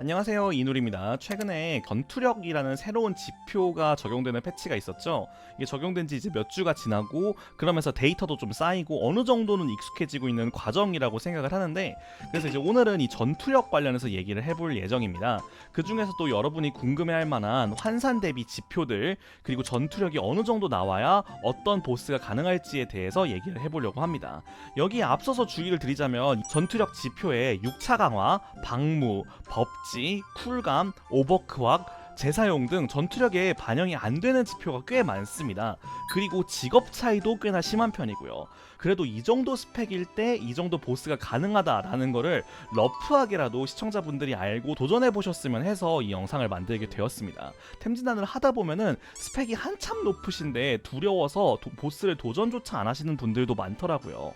안녕하세요 이누리입니다. 최근에 전투력이라는 새로운 지표가 적용되는 패치가 있었죠. 이게 적용된 지 이제 몇 주가 지나고 그러면서 데이터도 좀 쌓이고 어느 정도는 익숙해지고 있는 과정이라고 생각을 하는데 그래서 이제 오늘은 이 전투력 관련해서 얘기를 해볼 예정입니다. 그 중에서 또 여러분이 궁금해할 만한 환산 대비 지표들 그리고 전투력이 어느 정도 나와야 어떤 보스가 가능할지에 대해서 얘기를 해보려고 합니다. 여기에 앞서서 주의를 드리자면 전투력 지표에 6차 강화, 방무, 법 지, 쿨감, 오버크왁, 재사용 등 전투력에 반영이 안 되는 지표가 꽤 많습니다. 그리고 직업 차이도 꽤나 심한 편이고요. 그래도 이 정도 스펙일 때 이 정도 보스가 가능하다라는 거를 러프하게라도 시청자분들이 알고 도전해 보셨으면 해서 이 영상을 만들게 되었습니다. 템진단을 하다 보면은 스펙이 한참 높으신데 두려워서 도- 보스를 도전조차 안 하시는 분들도 많더라고요.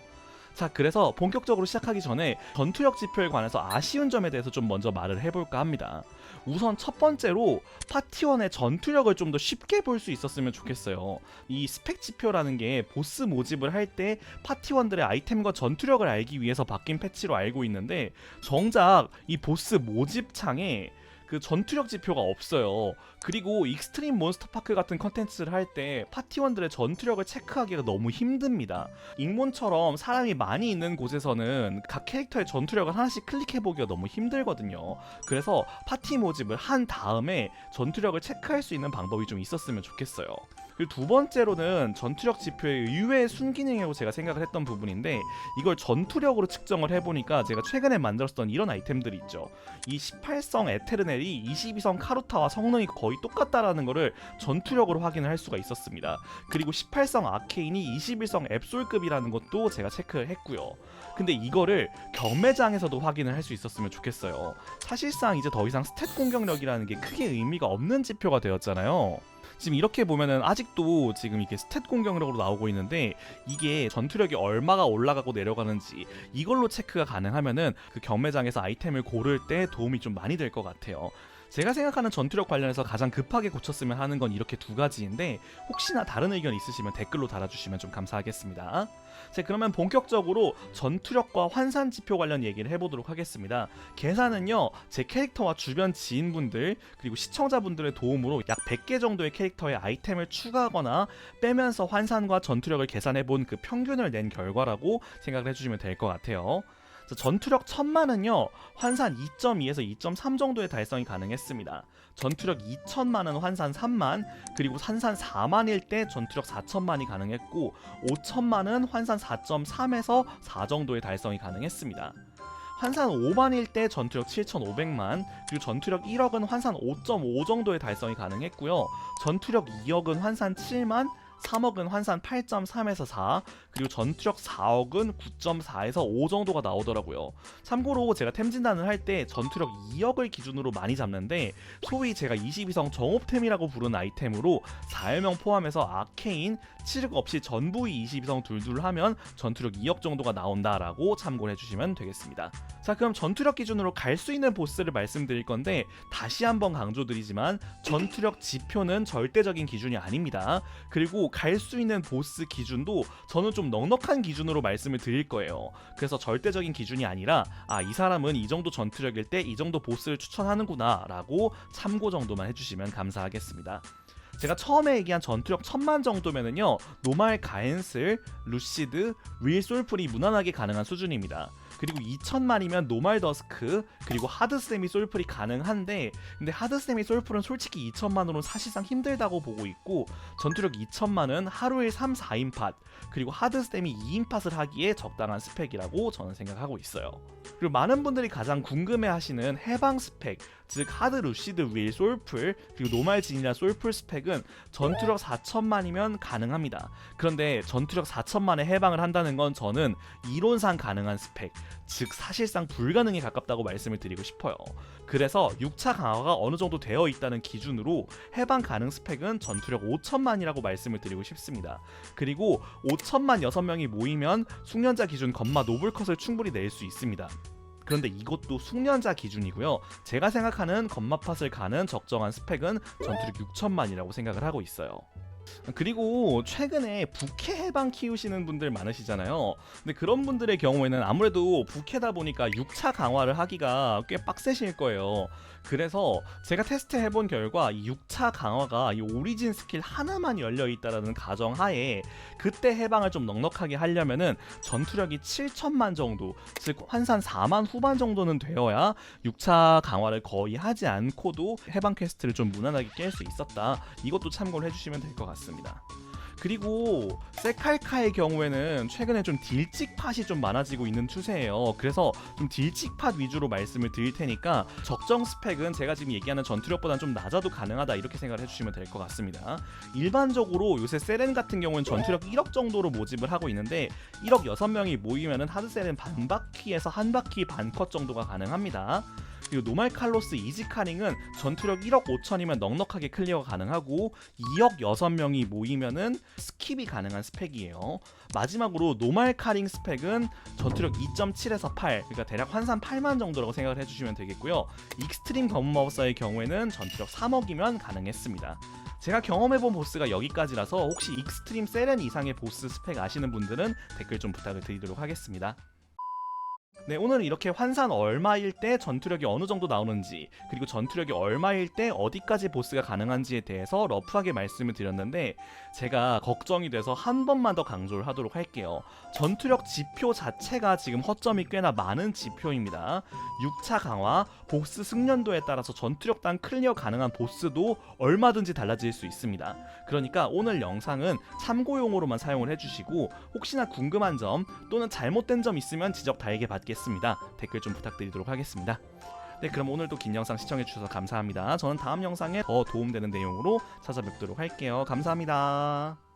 자, 그래서 본격적으로 시작하기 전에 전투력 지표에 관해서 아쉬운 점에 대해서 좀 먼저 말을 해볼까 합니다. 우선 첫 번째로 파티원의 전투력을 좀 더 쉽게 볼 수 있었으면 좋겠어요. 이 스펙 지표라는 게 보스 모집을 할 때 파티원들의 아이템과 전투력을 알기 위해서 바뀐 패치로 알고 있는데 정작 이 보스 모집 창에 그 전투력 지표가 없어요. 그리고 익스트림 몬스터 파크 같은 컨텐츠를 할 때 파티원들의 전투력을 체크하기가 너무 힘듭니다. 잉몬처럼 사람이 많이 있는 곳에서는 각 캐릭터의 전투력을 하나씩 클릭해보기가 너무 힘들거든요. 그래서 파티 모집을 한 다음에 전투력을 체크할 수 있는 방법이 좀 있었으면 좋겠어요. 그리고 두 번째로는 전투력 지표의 의외의 순기능이라고 제가 생각을 했던 부분인데 이걸 전투력으로 측정을 해보니까 제가 최근에 만들었던 이런 아이템들이 있죠. 이 18성 에테르넬이 22성 카루타와 성능이 거의 똑같다라는 거를 전투력으로 확인을 할 수가 있었습니다. 그리고 18성 아케인이 21성 앱솔급이라는 것도 제가 체크를 했고요. 근데 이거를 경매장에서도 확인을 할 수 있었으면 좋겠어요. 사실상 이제 더 이상 스탯 공격력이라는 게 크게 의미가 없는 지표가 되었잖아요. 지금 이렇게 보면은 아직도 지금 이게 스탯 공격력으로 나오고 있는데 이게 전투력이 얼마가 올라가고 내려가는지 이걸로 체크가 가능하면은 그 경매장에서 아이템을 고를 때 도움이 좀 많이 될 것 같아요. 제가 생각하는 전투력 관련해서 가장 급하게 고쳤으면 하는 건 이렇게 두 가지인데 혹시나 다른 의견 있으시면 댓글로 달아주시면 좀 감사하겠습니다. 자 그러면 본격적으로 전투력과 환산 지표 관련 얘기를 해보도록 하겠습니다. 계산은요 제 캐릭터와 주변 지인분들 그리고 시청자분들의 도움으로 약 100개 정도의 캐릭터의 아이템을 추가하거나 빼면서 환산과 전투력을 계산해 본 그 평균을 낸 결과라고 생각을 해주시면 될 것 같아요. 자, 전투력 1000만은요 환산 2.2에서 2.3 정도의 달성이 가능했습니다. 전투력 2000만은 환산 3만 그리고 환산 4만일 때 전투력 4000만이 가능했고 5000만은 환산 4.3에서 4 정도의 달성이 가능했습니다. 환산 5만일 때 전투력 7,500만, 그리고 전투력 1억은 환산 5.5 정도의 달성이 가능했고요. 전투력 2억은 환산 7만, 3억은 환산 8.3에서 4, 그리고 전투력 4억은 9.4에서 5 정도가 나오더라고요. 참고로 제가 템진단을 할 때 전투력 2억을 기준으로 많이 잡는데 소위 제가 22성 정옵템이라고 부르는 아이템으로 4일명 포함해서 아케인, 치륵 없이 전부의 22성 둘둘 하면 전투력 2억 정도가 나온다라고 참고를 해주시면 되겠습니다. 자 그럼 전투력 기준으로 갈 수 있는 보스를 말씀드릴 건데 다시 한번 강조드리지만 전투력 지표는 절대적인 기준이 아닙니다. 그리 고 갈 수 있는 보스 기준도 저는 좀 넉넉한 기준으로 말씀을 드릴 거예요. 그래서 절대적인 기준이 아니라 아 이 사람은 이 정도 전투력일 때 이 정도 보스를 추천하는구나라고 참고 정도만 해주시면 감사하겠습니다. 제가 처음에 얘기한 전투력 천만 정도면은요 노말 가엔슬, 루시드, 윌 솔플이 무난하게 가능한 수준입니다. 그리고 2천만이면 노말 더스크 그리고 하드 세미 솔플이 가능한데 근데 하드 세미 솔플은 솔직히 2천만으로는 사실상 힘들다고 보고 있고 전투력 2천만은 하루에 3, 4인팟 그리고 하드 세미 2인팟을 하기에 적당한 스펙이라고 저는 생각하고 있어요. 그리고 많은 분들이 가장 궁금해하시는 해방 스펙 즉 하드 루시드 윌 솔플 그리고 노말 진이나 솔플 스펙은 전투력 4천만이면 가능합니다. 그런데 전투력 4천만에 해방을 한다는 건 저는 이론상 가능한 스펙 즉 사실상 불가능에 가깝다고 말씀을 드리고 싶어요. 그래서 6차 강화가 어느 정도 되어 있다는 기준으로 해방 가능 스펙은 전투력 5천만이라고 말씀을 드리고 싶습니다. 그리고 5천만 6명이 모이면 숙련자 기준 건마 노블컷을 충분히 낼 수 있습니다. 그런데 이것도 숙련자 기준이고요. 제가 생각하는 건마팟을 가는 적정한 스펙은 전투력 6천만이라고 생각을 하고 있어요. 그리고 최근에 부캐 해방 키우시는 분들 많으시잖아요. 근데 그런 분들의 경우에는 아무래도 부캐다 보니까 6차 강화를 하기가 꽤 빡세실 거예요. 그래서 제가 테스트 해 본 결과 이 6차 강화가 이 오리진 스킬 하나만 열려 있다라는 가정 하에 그때 해방을 좀 넉넉하게 하려면은 전투력이 7천만 정도, 즉 환산 4만 후반 정도는 되어야 6차 강화를 거의 하지 않고도 해방 퀘스트를 좀 무난하게 깰 수 있었다. 이것도 참고를 해주시면 될 것 같습니다. 그리고 세칼카의 경우에는 최근에 좀 딜찍 팟이 좀 많아지고 있는 추세예요. 그래서 좀 딜찍 팟 위주로 말씀을 드릴 테니까 적정 스펙은 제가 지금 얘기하는 전투력보다는 좀 낮아도 가능하다 이렇게 생각을 해주시면 될 것 같습니다. 일반적으로 요새 세렌 같은 경우는 전투력 1억 정도로 모집을 하고 있는데 1억 6명이 모이면은 하드셀은 반 바퀴에서 한 바퀴 반 컷 정도가 가능합니다. 그리고 노말 칼로스 이지카링은 전투력 1억 5천이면 넉넉하게 클리어가 가능하고 2억 6명이 모이면은 스킵이 가능한 스펙이에요. 마지막으로 노말 카링 스펙은 전투력 2.7에서 8, 그러니까 대략 환산 8만 정도라고 생각을 해주시면 되겠고요. 익스트림 검은 마법사의 경우에는 전투력 3억이면 가능했습니다. 제가 경험해본 보스가 여기까지라서 혹시 익스트림 세렌 이상의 보스 스펙 아시는 분들은 댓글 좀 부탁을 드리도록 하겠습니다. 네, 오늘은 이렇게 환산 얼마일 때 전투력이 어느 정도 나오는지, 그리고 전투력이 얼마일 때 어디까지 보스가 가능한지에 대해서 러프하게 말씀을 드렸는데, 제가 걱정이 돼서 한 번만 더 강조를 하도록 할게요. 전투력 지표 자체가 지금 허점이 꽤나 많은 지표입니다. 6차 강화, 보스 숙련도에 따라서 전투력당 클리어 가능한 보스도 얼마든지 달라질 수 있습니다. 그러니까 오늘 영상은 참고용으로만 사용을 해주시고, 혹시나 궁금한 점 또는 잘못된 점 있으면 지적 달게 받 겠습니다. 댓글 좀 부탁드리도록 하겠습니다. 네, 그럼 오늘도 긴 영상 시청해주셔서 감사합니다. 저는 다음 영상에 더 도움되는 내용으로 찾아뵙도록 할게요. 감사합니다.